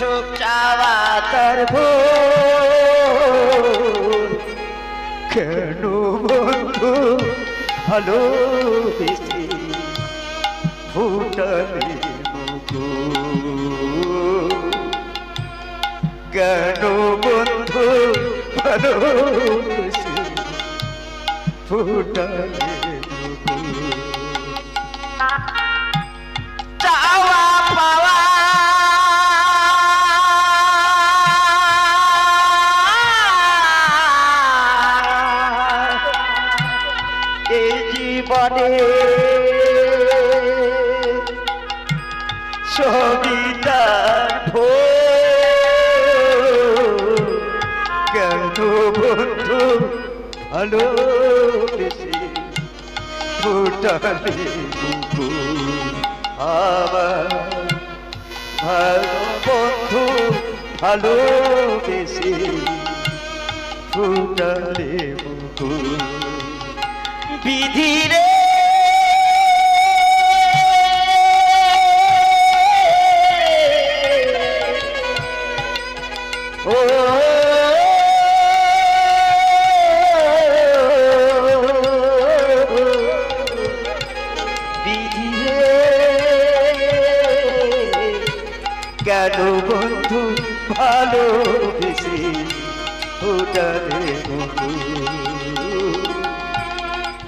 সুখ চাওয়া তোর কেন বন্ধু ভালো বেশি ফুটালি কেন বন্ধু ভালো বেশি চাওয়া কেন বন্ধু ভালো ফুটালি আবার। ভালো বন্ধু ভালো বেশি। ফুটালি বুকুল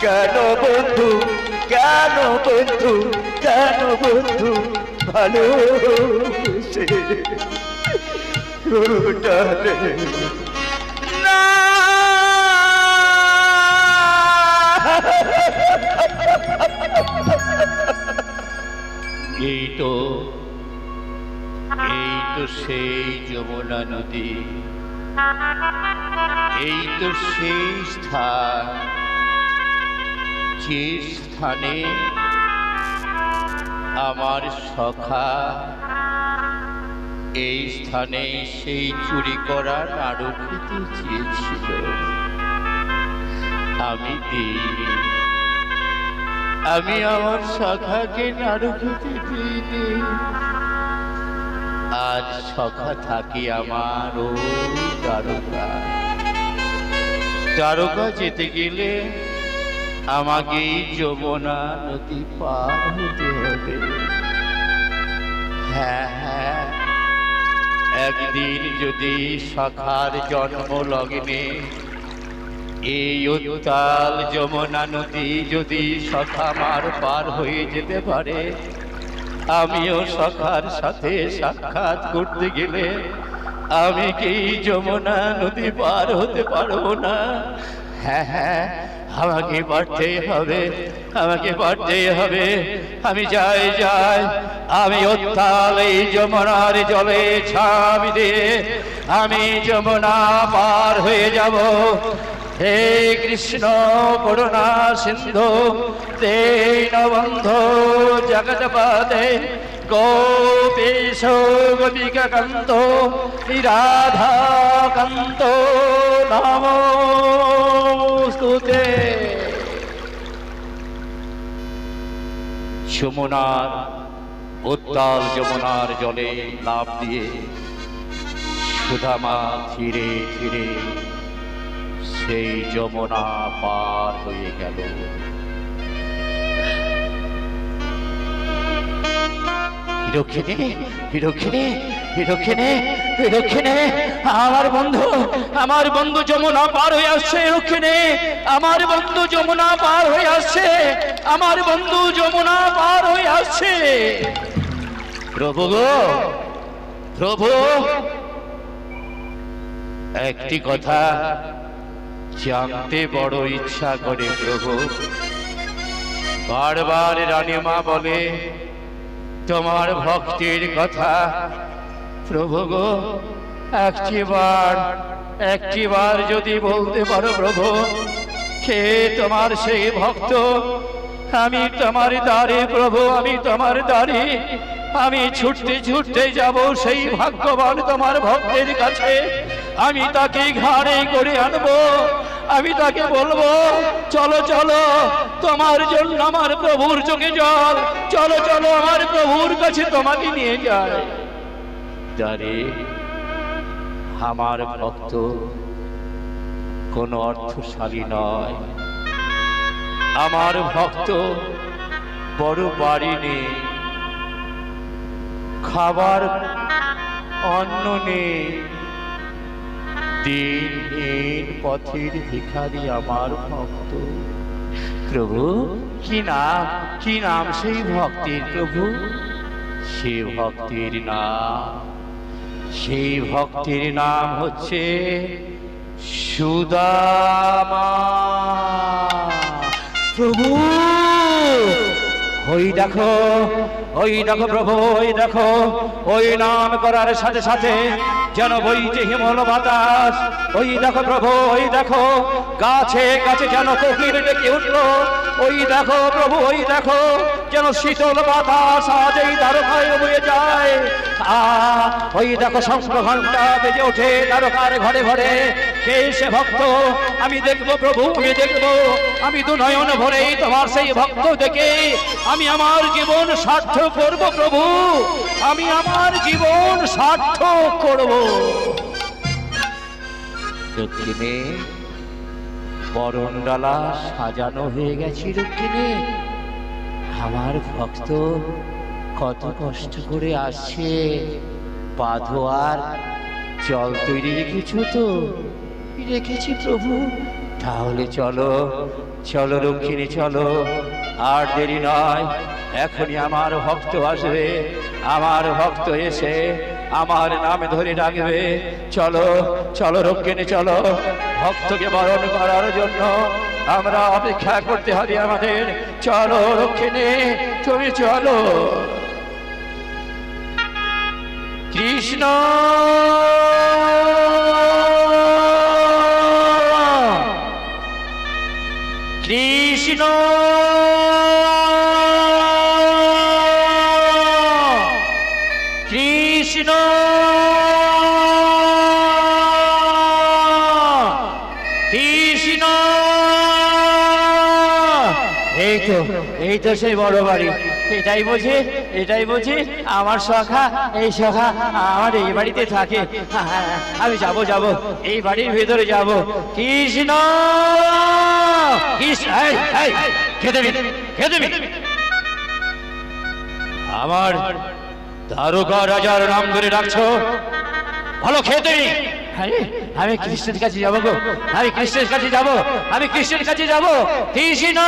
কেন বন্ধু? কেন বন্ধু? কেন বন্ধু? ভালো এই তো এই তো সেই যমুনা নদী। এই তো সেই স্থান। যে স্থানে আমার সখা। এই স্থানে সেই চুরি করার নাড়ু খেতে চেয়েছিল। আমি দিইনি আমি আমার সখাকে নাড়ু দিইনি আজ সখা থাকি আমার ও দ্বারকা যেতে গেলে আমাকে যমুনা নদী পার হতে হবে। হ্যাঁ হ্যাঁ। একদিন যদি সখার জন্ম লগ্নে এই উত্তাল যমুনা নদী যদি সখা মার পার হয়ে যেতে পারে, আমিও সখার সাথে সাক্ষাৎ করতে গেলে আমি কি যমুনা নদী পার হতে পারব না? হ্যাঁ হ্যাঁ। আমাকে পারতেই হবে, আমাকে পারতেই হবে। আমি যাই যাই আমি উত্তাল এই যমুনার জলে ছাবি দিয়ে আমি যমুনা পার হয়ে যাব। হে কৃষ্ণ করুণা সিন্ধু দীনবন্ধ জগৎপদে গোপীশ গোপিকান্ত রাধাকান্ত নমস্তুতে যমুনার উত্তাল যমুনার জলে লাভ দিয়ে সুধামা ধীরে ধীরে সেই যমুনা পার হয়ে গেল। হিরক্ষিণী হিরক্ষিণী আমার বন্ধু আমার বন্ধু যমুনা পার হয়ে আসছে হিরক্ষিণী আমার বন্ধু যমুনা পার হয়ে আসছে, আমার বন্ধু যমুনা পার হয়ে আসছে। প্রভু গো, প্রভু, একটি কথা জানতে বড় ইচ্ছা করে প্রভু। বারবার রানীমা বলে তোমার ভক্তির কথা। প্রভু গো, একটিবার একটিবার যদি বলতে পারো প্রভু, কে তোমার সেই ভক্ত? আমি তোমার দ্বারে প্রভু, আমি তোমার দ্বারে। আমি ছুটতে ছুটতে যাব সেই ভাগ্যবান তোমার ভক্তের কাছে। আমি তাকে ঘাড়ে করে আনব। আমি তাকে বলব, চলো চলো, তোমার জন্য আমার প্রভুর চোখে জল। চলো চলো, আমার প্রভুর কাছে তোমাকে নিয়ে যায় আমার ভক্ত, কোনো অর্থশালী নয়। আমার ভক্ত বড় বাড়ি নেই, খাবার অন্ন নেই দিনহীন পথের ভিখারি আমার ভক্ত। প্রভু? কি নাম কি নাম সেই ভক্তির প্রভু? সে ভক্তির নাম। সেই ভক্তির নাম হচ্ছে সুদামা। প্রভু! ওই দেখো ওই দেখো প্রভু ওই দেখো ওই নাম করার সাথে সাথে যেন বইছে হিমল বাতাস, ওই দেখো প্রভু, ওই দেখো, গাছে গাছে যেন কোকিল ডেকে উঠল, ওই দেখো প্রভু, ওই দেখো, যেন শীতল বাতাস আজ এই দ্বারকায় বয়ে যায়। ওই দেখো শঙ্খ ঘণ্টা বেজে ওঠে দ্বারকার ঘরে ঘরে। কে সে ভক্ত, আমি দেখব প্রভু, আমি দেখব, আমি দু নয়ন ভরে তোমার সেই ভক্ত দেখে আমি আমার জীবন সার্থক করব প্রভু, আমি আমার জীবন সার্থক করব। দক্ষিণে বরণডালা সাজানো হয়ে গেছে দক্ষিণে আমার ভক্ত কত কষ্ট করে আসছে। পা ধোয়ার জল তৈরি রেখেছো তো রেখেছি প্রভু। তাহলে চলো চলো রক্ষিণী চলো। আর দেরি নয়, এখনই আমার ভক্ত আসবে। আমার ভক্ত এসে আমার নামে ধরে ডাকবে। চলো চলো রক্ষিণী, চলো। ভক্তকে বরণ করার জন্য আমরা অপেক্ষা করতে হবে আমাদের। চলো রক্ষিণী, তুমি চলো। কৃষ্ণ! কৃষ্ণ! কৃষ্ণ কৃষ্ণ। এই তো এই তো সেই বড় বাড়ি। এটাই বুঝি এটাই বুঝি, আমার সখা, এই সখা আমার এই বাড়িতে থাকে। আমি যাব যাব, এই বাড়ির ভেতরে যাব। কৃষ্ণ। আমার দারোগা রাজার নাম ধরে ডাকছো। ভালো খেতে আমি কৃষ্ণের কাছে যাব গো। আমি কৃষ্ণের কাছে যাব। আমি কৃষ্ণের কাছে যাব। কৃষ্ণ।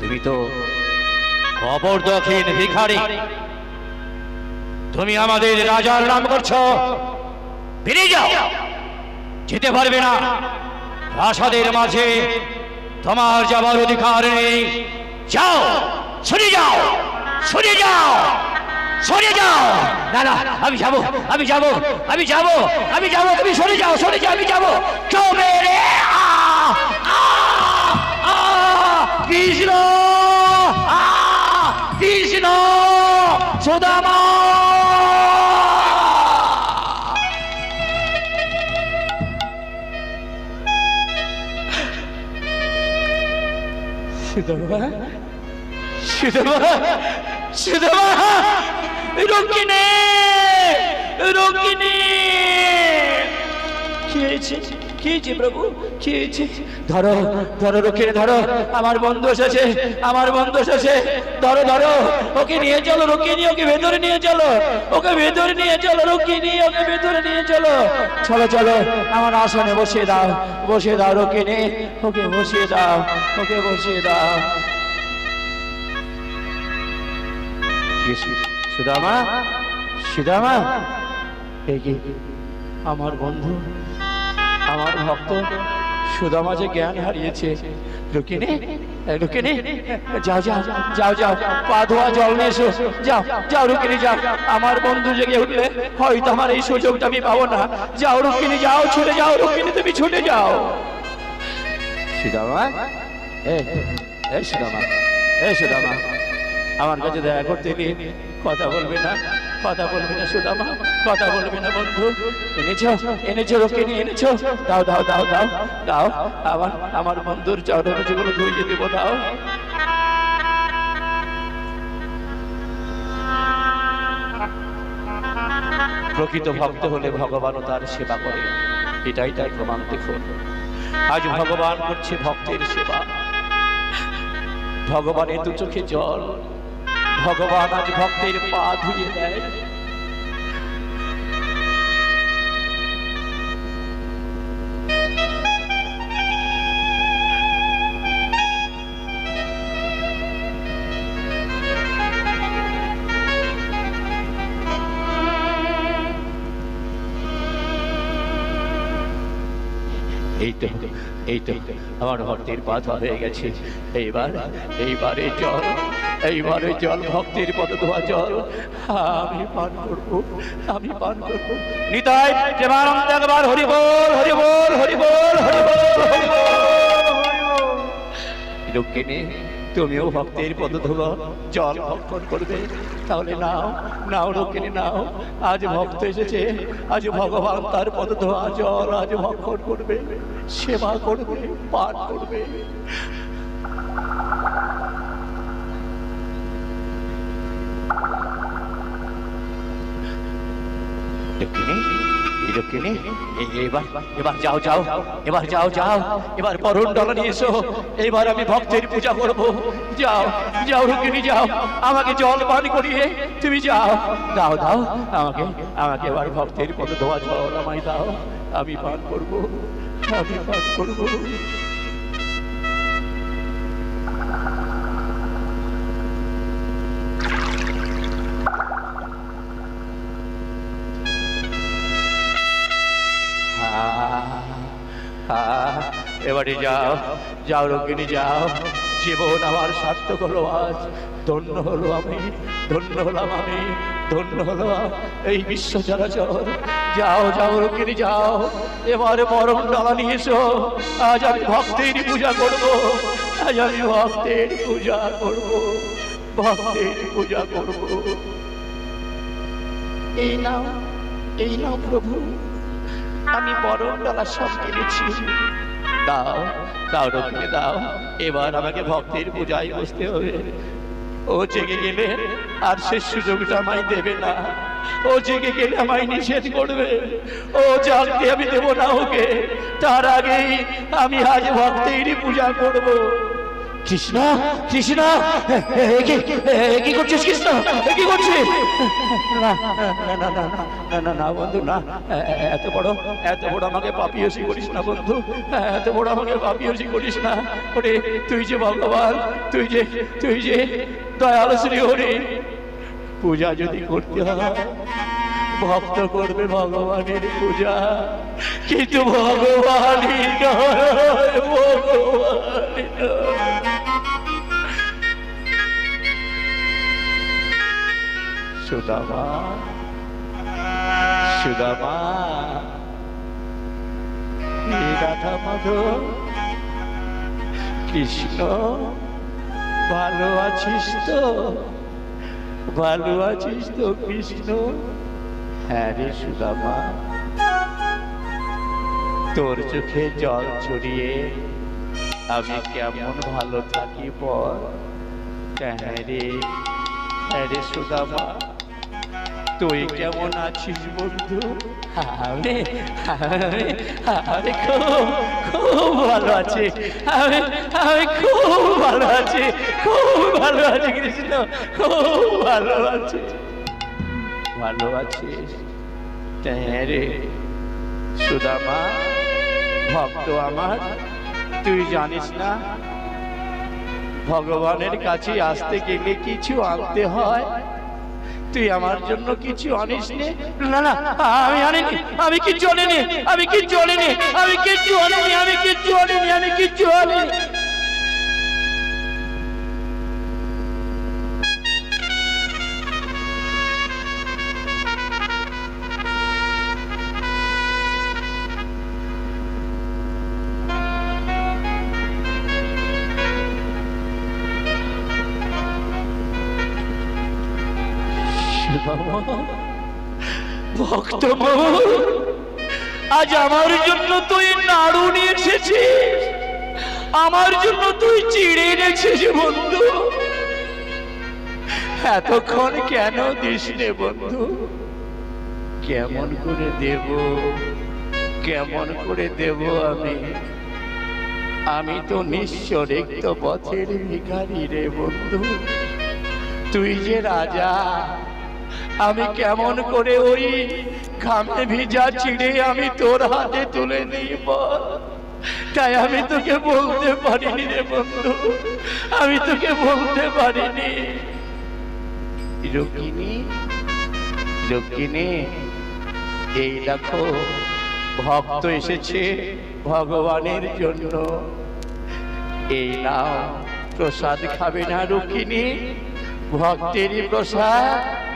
তুমি তো খবর দক্ষিণ ভিখারি। তুমি আমাদের রাজার নাম করছ। বেরিয়ে যাও! যেতে পারবে না। প্রাসাদের মাঝে তোমার যাবার অধিকার নেই। যাও! সরে যাও! সরে যাও! সরে যাও। না না আমি যাব আমি যাব আমি যাব আমি যাব তুমি সরে যাও সরে যাও আমি যাব। আ, আ, কৃষ্ণ কৃষ্ণ সুদামা। সুদামা সুদামা সুদামা রুকিনে রুকিনে হয়েছে কি প্রভু কি হয়েছে ধরো ধরো রুকিনে ধরো। আমার বন্ধু এসেছে, আমার বন্ধু এসেছে। ধরো ধরো। ওকে নিয়ে চলো রুকিনি ওকে ভেতরে নিয়ে চলো। ওকে ভেতরে নিয়ে চলো রুকিনি ওকে ভেতরে নিয়ে চলো। চলো চলো। আমার আসনে বসিয়ে দাও বসিয়ে দাও রুকিনি ওকে বসিয়ে দাও, ওকে বসিয়ে দাও। সুদামা? সুদামা? কি? আমার বন্ধু, আমার ভক্ত, সুদামা যে জ্ঞান হারিয়েছে। রুকিনে যাও যাও যাও যাও, পা ধোয়া জল নিয়ে এসো। যাও যাও রুকিনি যাও। আমার বন্ধু জেগে উঠলে হয়তো আমার এই সুযোগটা আমি পাবো না। যাও রুকিনি যাও, ছুটে যাও রুকিনি তুমি ছুটে যাও। সুদামা? এ সুদামা এ, সুদামা। আমার কাছে দেখা করতে এলি কথা বলবে না, কথা বলবি না সুদামা, কথা বলবি না বন্ধু। এনেছো এনেছো রোকে নিয়ে এনেছো। দাও দাও দাও দাও দাও। আমার আমার বন্ধুর চরণ যেগুলো ধুয়ে দেবো, দাও। প্রকৃত ভক্ত হলে ভগবানও তার সেবা করে। এটাই তার প্রমাণ দেখুন আজ ভগবান করছে ভক্তের সেবা। ভগবানের দু চোখে জল। ভগবান আজ ভক্তের পা ধুয়ে দেয়। এই তো, এই আমার ভক্তির বাধা হয়ে গেছে। এইবার, এইবারে জল এইবারে জল, ভক্তির পথ ধোয়া জল, আমি পান করব, আমি পান করব। নিতাই একবার হরি বল হরি বল হরি বল হরি বল হরি বল দক্ষিণে তুমিও ভক্তের পদ ধোয়া জল ভক্ষণ করবে। তাহলে নাও নাও দক্ষিণে নাও। আজ ভক্ত এসেছে, আজ ভগবান তার পদ ধোয়া জল আজ ভক্ষণ করবে, সেবা করবে পাঠ করবে। দক্ষিণে দক্ষিণে এবার এবার যাও যাও, এবার যাও যাও, এবার পরণ ডলা নিয়ে এসো, এবার আমি ভক্তের পূজা করব। যাও যাও রুকিনি যাও, আমাকে জল পান করিয়ে তুমি যাও। দাও দাও, আমাকে আমাকে এবার ভক্তের পদ ধোয়া, জল আমায় দাও। আমি পান করব, আমি পান করব। এবারে যাও যাও রোগিনী যাও জীবন আমার সার্থক হলো আজ। ধন্য হলো আমি ধন্য হলাম আমি ধন্য হলো এই বিশ্ব চলাচল যাও যাও রোগিনী যাও। এবারে মরণ ডালা নিয়ে এসো। আজ আমি ভক্তের পূজা করব। আজ আমি ভক্তের পূজা করব। ভক্তের পূজা করব। এই নাও এই নাও প্রভু। আমি বরণ ডালা সব কিনেছি। দাও দাও রক্ষে দাও। এবার আমাকে ভক্তের পূজায় বসতে হবে। ও জেগে গেলে আর সে সুযোগটা আমায় দেবে না। ও জেগে গেলে আমায় নিষেধ করবে। ও জানতে আমি দেব না ওকে। তার আগেই আমি আজ ভক্তেরই পূজা করব। কৃষ্ণ কৃষ্ণ কি করছিস কৃষ্ণ? কি করছিস? না না না না না না বন্ধু, না, এত বড় এত বড় আমাকে পাপিয়সি করিস না, বন্ধু, এত বড় আমাকে পাপিয়সি করিস না ওরে তুই যে ভগবান, তুই যে তুই যে দয়াল শ্রী হরি, পূজা যদি করতে হয়, ভক্ত করবে ভগবানের পূজা। কিন্তু ভগবানই নয় ভগবান সুদামা সুদামা। রাধা মাধব, কৃষ্ণ, ভালো আছিস তো? ভালো আছিস তো কৃষ্ণ? হ্যাঁ রে সুদামা। তোর চোখে জল ছড়িয়ে আমি কেমন ভালো থাকি বল? হ্যাঁ রে হ্যাঁ রে সুদামা। তুই কেমন আছিস বন্ধু? আমি আমি আমি খুব খুব ভালো আছি। আমি আমি খুব ভালো আছি খুব ভালো আছি কৃষ্ণ। খুব ভালো আছি। ভালো আছিস? হ্যাঁ রে। সুদামা ভক্ত আমার তুই জানিস না? ভগবানের কাছে আসতে গেলে কিছু আনতে হয়? তুই আমার জন্য কিছু আনিস নে? না আমি আনিনি, আমি কিছু আনিনি, আমি কিছু আনিনি, আমি কিচ্ছু আনিনি, আমি কিচ্ছু আনিনি, আমি কিচ্ছু আনিনি। ভক্ত আজ আমার জন্য তুই নাড়ু নিয়ে এসেছিস। আমার জন্য তুই চিড়ে এনেছিস বন্ধু। এতক্ষণ কেন দিস নে বন্ধু? কেমন করে দেব? কেমন করে দেব আমি? আমি তো নিঃস্ব রিক্ত পথের ভিখারি রে বন্ধু। তুই যে রাজা আমি কেমন করে ওই ঘামে ভিজা চিড়ে আমি তোর হাতে তুলে নিব? তাই আমি তোকে বলতে পারিনি রে বন্ধু, আমি তোকে বলতে পারিনি। রুকিনী রুকিনী, এই দেখো, ভক্ত এসেছে ভগবানের জন্য। এই নাও, প্রসাদ খাবে না রুকিনী, ভক্তেরই প্রসাদ।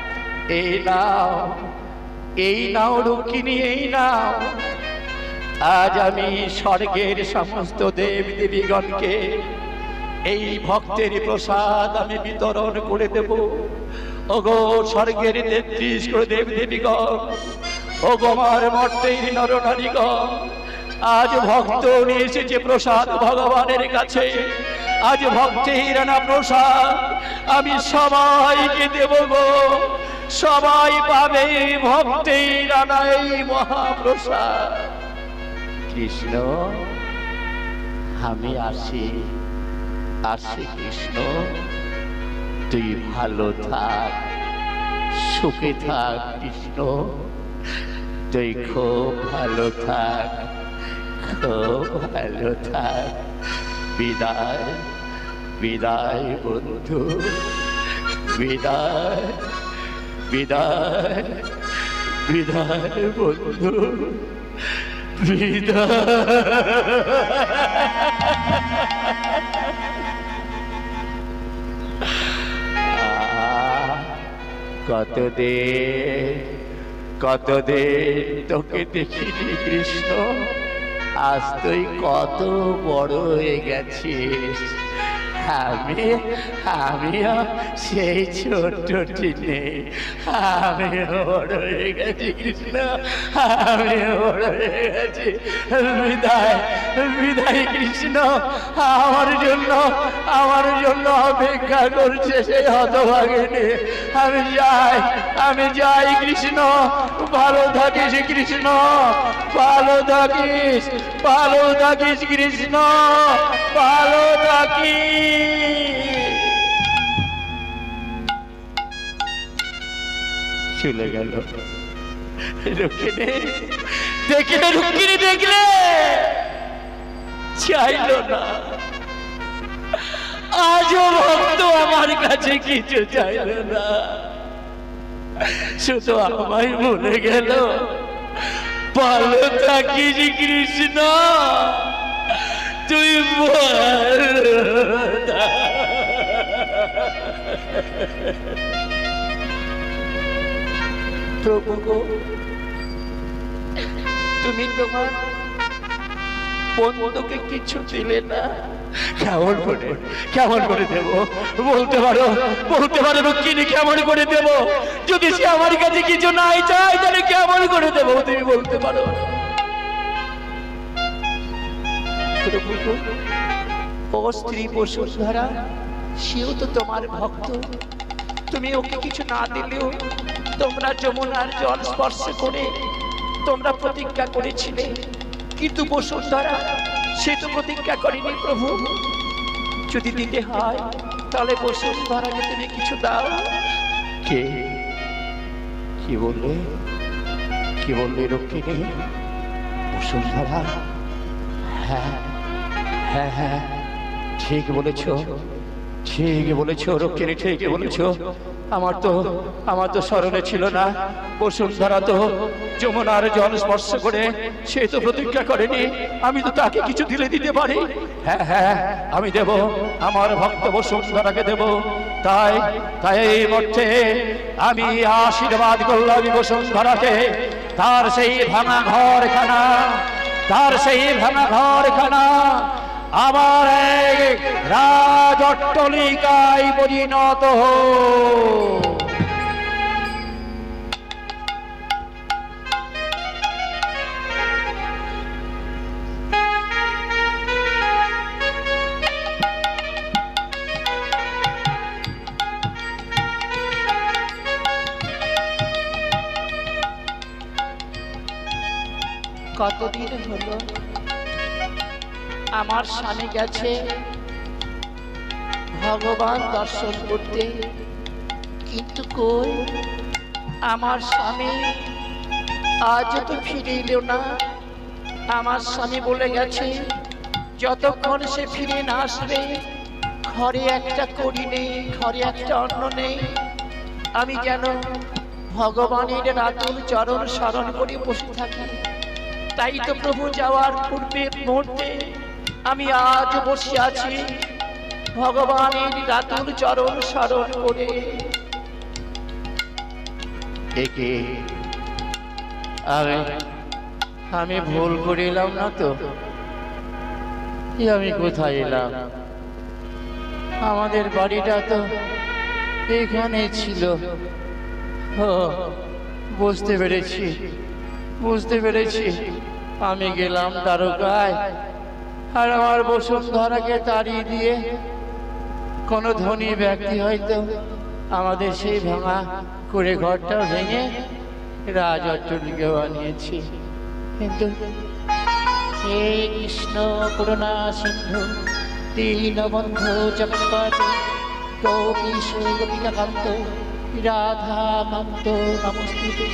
এই নাও এই নাও রুকিনী এই নাও। আজ আমি স্বর্গের সমস্ত দেব দেবীগণকে এই ভক্তের প্রসাদ আমি বিতরণ করে দেব। ওগো স্বর্গের তেত্রিশ করে দেব দেবীগণ ও গোমার মর্তের নরনারীগণ, আজ ভক্ত নিয়ে এসেছে প্রসাদ ভগবানের কাছে। আজ ভক্তের না প্রসাদ আমি সবাইকে দেব গো। সবাই পাবে ভক্তের আনা এই মহাপ্রসাদ। কৃষ্ণ, আমি আসি আসি কৃষ্ণ, তুই ভালো থাক, সুখে থাক কৃষ্ণ, তুই খুব ভালো থাক, খুব ভালো থাক। বিদায় বিদায় বন্ধু, বিদায়। বিদায় বিদায় বন্ধু কত দে কত দে তোকে দেখিনি কৃষ্ণ? আজ তুই কত বড় হয়ে গেছিস? আমি, আমিও সেই ছোটটি নেই আমি বড় গেছি, কৃষ্ণ। আমি বড় গেছি। বিদায় বিদায় কৃষ্ণ। আমার জন্য আমার জন্য অপেক্ষা করছে সেই হতভাগিনী। আমি যাই আমি যাই কৃষ্ণ। ভালো থাকিস কৃষ্ণ। ভালো থাকিস ভালো থাকিস কৃষ্ণ, ভালো থাকিস। চলে গেল। দেখলে রুক্মিণী, দেখলে? চাইল না। আজও ভক্ত আমার কাছে কিছু চাইল না। শুধু আমায় মনে গেল ভালো থাকিস কৃষ্ণ? তুই তুমি তোমার বন্ধুকে কিছু দিলে না? কেমন করে? কেমন করে দেব? বলতে পারো বলতে পারো রুক্মিণী কেমন করে দেব? যদি সে আমার কাছে কিছু নাই চাই তাহলে কেমন করে দেব? তুমি বলতে পারো। স্ত্রী বসুন্ধরা, সেও তো তোমার ভক্ত। তুমি ওকে কিছু না দিলেও তোমরা যমুনার জল স্পর্শ করে তোমরা প্রতিজ্ঞা করেছিলে। কিন্তু বসুন্ধরা সে তো প্রতিজ্ঞা করেনি প্রভু। যদি দিতে হয়, তাহলে বসুন্ধরাকে তুমি কিছু দাও। কে? কি বললে? কি বললে রক্ষিণী? বসুন্ধরা? হ্যাঁ হ্যাঁ হ্যাঁ ঠিক বলেছ। ঠিক বলেছ, রক্ষিণী ঠিক বলেছ। আমার তো আমার তো স্মরণে ছিল না। বসুন্ধরা তো যমুনার জল স্পর্শ করে সে তো প্রতিজ্ঞা করেনি। আমি তো তাকে কিছু দিলে দিতে পারি। হ্যাঁ হ্যাঁ আমি দেব। আমার ভক্ত বসুন্ধরাকে দেব। তাই তাই এই মধ্যে আমি আশীর্বাদ করলাম বসুন্ধরাকে। তার সেই ভাঙা ঘরখানা তার সেই ভাঙা ঘরখানা আবার এক রাজ অট্টলিকায় পরিণত হোক কতদিন হলো? আমার স্বামী গেছে। ভগবান দর্শন করতে। কিন্তু কই? আমার স্বামী আজও তো ফিরে এলো না। আমার স্বামী বলে গেছে, যতক্ষণ সে ফিরে না আসবে, ঘরে একটা করি নেই, ঘরে একটা অন্ন নেই। আমি যেন ভগবানের রাতুল চরণ স্মরণ করে বসে থাকি। তাই তো প্রভু যাওয়ার পূর্বে মুহূর্তে আমি আজ বসে আছি ভগবানের রাতুল চরণ স্মরণ করে। একে আমি আমি ভুল করে এলাম না তো? আমি কোথায় এলাম? আমাদের বাড়িটা তো এখানে ছিল। বুঝতে পেরেছি বুঝতে পেরেছি। আমি গেলাম দ্বারকায়। আর আমার বসুন্ধরাকে তাড়িয়ে দিয়ে কোনো ধনী ব্যক্তি হয়তো আমাদের সেই ভাঙা করে ঘরটা ভেঙে রাজ অট্টলিকা বানিয়েছি। কিন্তু হে কৃষ্ণ করুণা সিন্ধু দীনবন্ধু গোপিকাকান্ত, রাধা কান্ত নমস্তুতে।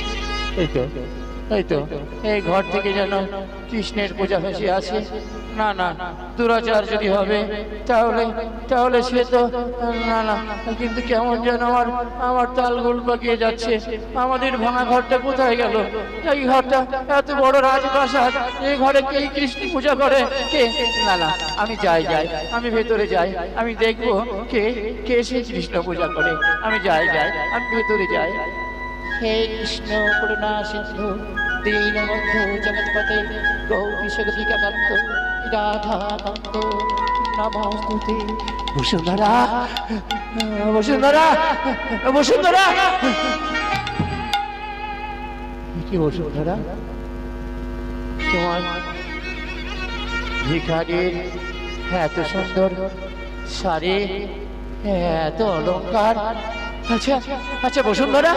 এই তো। এই তো এই ঘর থেকে যেন কৃষ্ণের পূজা ভেসে আছে না না, দুরাচার যদি হবে, তাহলে তাহলে সে তো, না না, কিন্তু কেমন যেন আমার আমার তালগোল পাকিয়ে যাচ্ছে। আমাদের ভাঙা ঘরটা কোথায় গেল? এই ঘরটা এত বড় রাজপ্রাসাদ, এই ঘরে কে কৃষ্ণ পূজা করে? কে? না না, আমি যাই যাই, আমি ভেতরে যাই, আমি দেখব কে কে সেই কৃষ্ণ পূজা করে। আমি যাই যাই, আমি ভেতরে যাই। হে কৃষ্ণ করুণা সিন্ধু দীনবন্ধু জগৎপতে গোপীশ গোপিকাকান্ত রাধা কান্ত নমস্তুতে। বসুন্ধরা বসুন্ধরা বসুন্ধরা। কি বসুন্ধরা? তোমার ভিখারির এত সুন্দর শাড়ি এত অলংকার আচ্ছা আচ্ছা বসুন্ধরা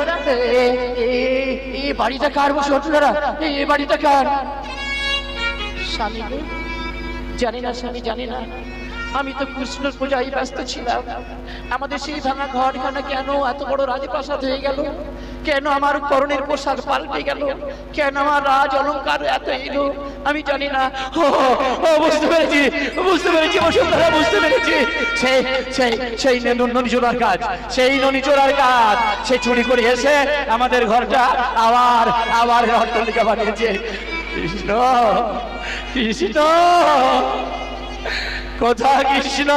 বাড়িটা কার বাড়িটা স্বামী জানি না স্বামী আমি তো কৃষ্ণ পূজায় ব্যস্ত ছিলাম। আমাদের সেই ভাঙা ঘরখানা কেন এত বড় রাজপ্রাসাদ হয়ে গেল? কেন আমার করণের পোশাক পাল্টে গেল? কেন আমার রাজ অলংকার এত এলো আমি জানি না। বুঝতে পেরেছি বুঝতে পেরেছি, বসুন্ধরা, বুঝতে পেরেছি। সেই সেই সেই ননি চোরার কাজ, সেই ননি চোরার কাজ। সে চুরি করে এসে আমাদের ঘরটা আবার আবার অট্টালিকা বানিয়েছে। কৃষ্ণ কৃষ্ণ, কোথা কৃষ্ণ।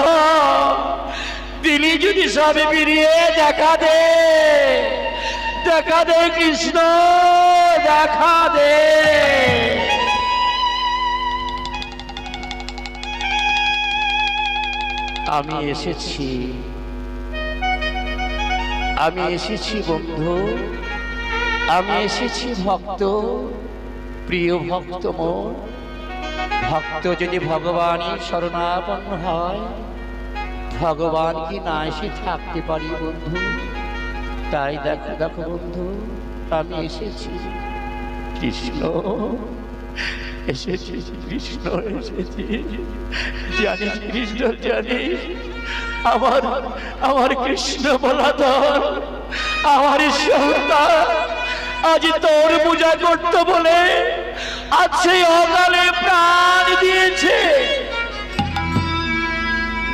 দিলি যদি সবে ফিরিয়ে দেখা দে। দেখা দে কৃষ্ণ দেখা দে। আমি এসেছি। আমি এসেছি বন্ধু। আমি এসেছি ভক্ত। প্রিয় ভক্ত মোর ভক্ত যদি ভগবানের শরণাপন্ন হয় ভগবান কি না এসে থাকতে পারি বন্ধু? তাই দেখো দেখো বন্ধু, আমি এসেছি। কৃষ্ণ এসেছি কৃষ্ণ এসেছি। জানিস কৃষ্ণ জানিস আমার আমার কৃষ্ণ বলাধর, আমার সন্তান, আজ তোর পূজা করতে বলে আজ সেই অকালে প্রাণ দিয়েছে।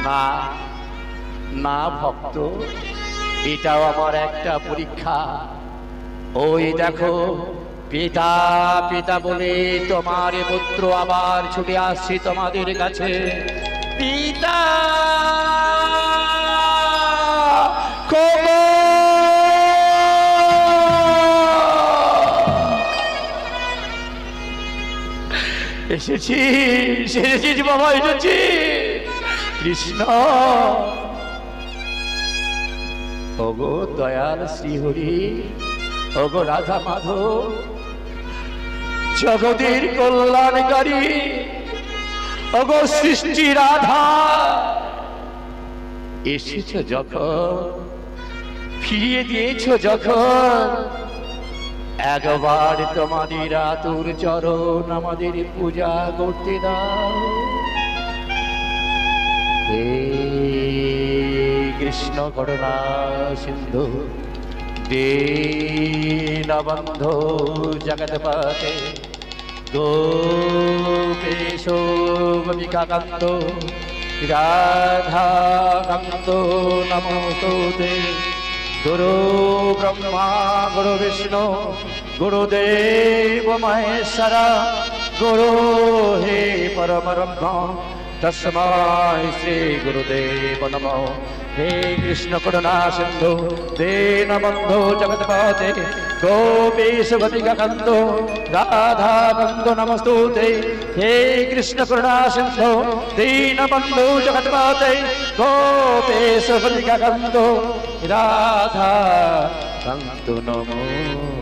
না না ভক্ত এটাও আমার একটা পরীক্ষা। ওই দেখো, পিতা পিতা বলে তোমার পুত্র আবার ছুটে আসছে তোমাদের কাছে। পিতা! এসেছি এসেছিস বাবা এসেছি কৃষ্ণ! ওগো দয়াল শ্রীহরি, ওগো রাধা মাধব, জগতের কল্যাণকারী, ওগো সৃষ্টি রাধা। এসেছ যখন, ফিরিয়ে দিয়েছ যখন, একবার তোমাদের আতুর চরণ আমাদের পূজা করতে দাও। কৃষ্ণ করুণা সিন্ধু দীনবন্ধ জগৎপতে গোপেশ গোপিকাকান্ত রাধাকান্ত নমস্তুতে গুরু ব্রহ্মা, গুরু বিষ্ণু গুরুদেব মহেশ্বর, গুরু হে পরম ব্রহ্ম তস্মাই শ্রী গুরুদেব নম। হে কৃষ্ণ করুণা সিন্ধু দীন বন্ধু জগৎপতে গোপীশ राधा রাধা বন্ধু নমস্তুতে। হে কৃষ্ণ করুণা সিন্ধু দীন বন্ধু জগৎপতে গোপীশ গোপিকাকান্ত রাধা বন্ধু নমস্তুতে